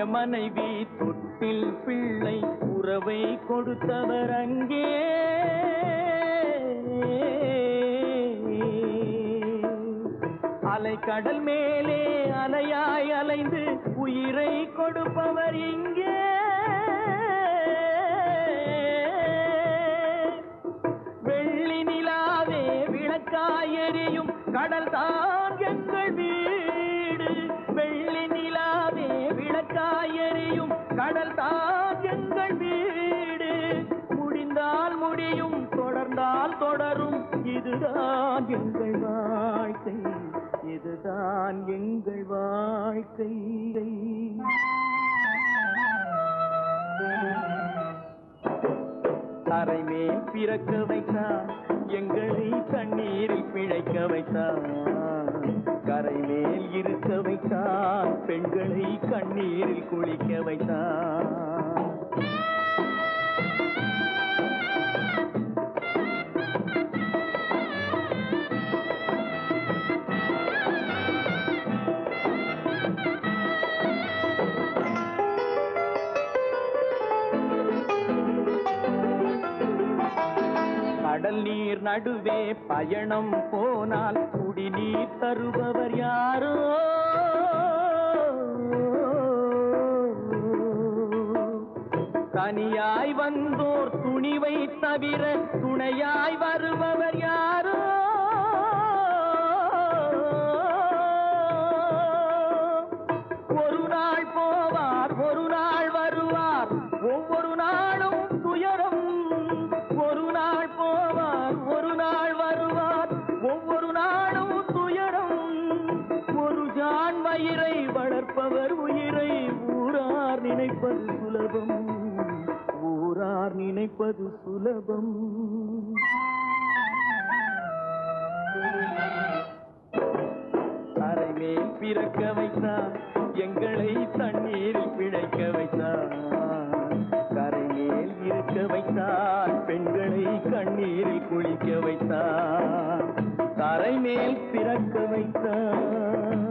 கட்டிய மனைவி தொட்டில் பிள்ளை உறவை கொடுத்தவர் அங்கே. அலை கடல் மேலே அலையாய் அலைந்து உயிரை கொடுப்பவர் இங்கே. வெள்ளி நிலாவே விளக்காய் எரியும் கடல் தான். இதுதான் எங்கள் வாழ்க்கை. இதுதான் எங்கள் வாழ்க்கை. தரைமே பிறக்க வைத்தான் எங்களை தண்ணீரில் பிழைக்க வைத்தான். கரை மேல் இருக்க வைத்தான் பெண்களை கண்ணீரில் குளிக்க வைத்தான். நீர் நடுவே பயணம் போனால் குடிநீர் தருபவர் யாரோ? தனியாய் வந்தோர் துணிவை தவிர துணையாய் வருபவர் யாரோ? பயிரை வளர்ப்பவர் உயிரை. ஊரார் நினைப்பது சுலபம். ஊரார் நினைப்பது சுலபம். அரைமேல் பிறக்க வைத்தான் எங்களை தண்ணீரில் பிழைக்க வைத்தான் கரைமேல் இருக்க வைத்தான் பெண்களை கண்ணீரில் குளிக்க வைத்தான் தரைமேல் பிறக்க வைத்தான்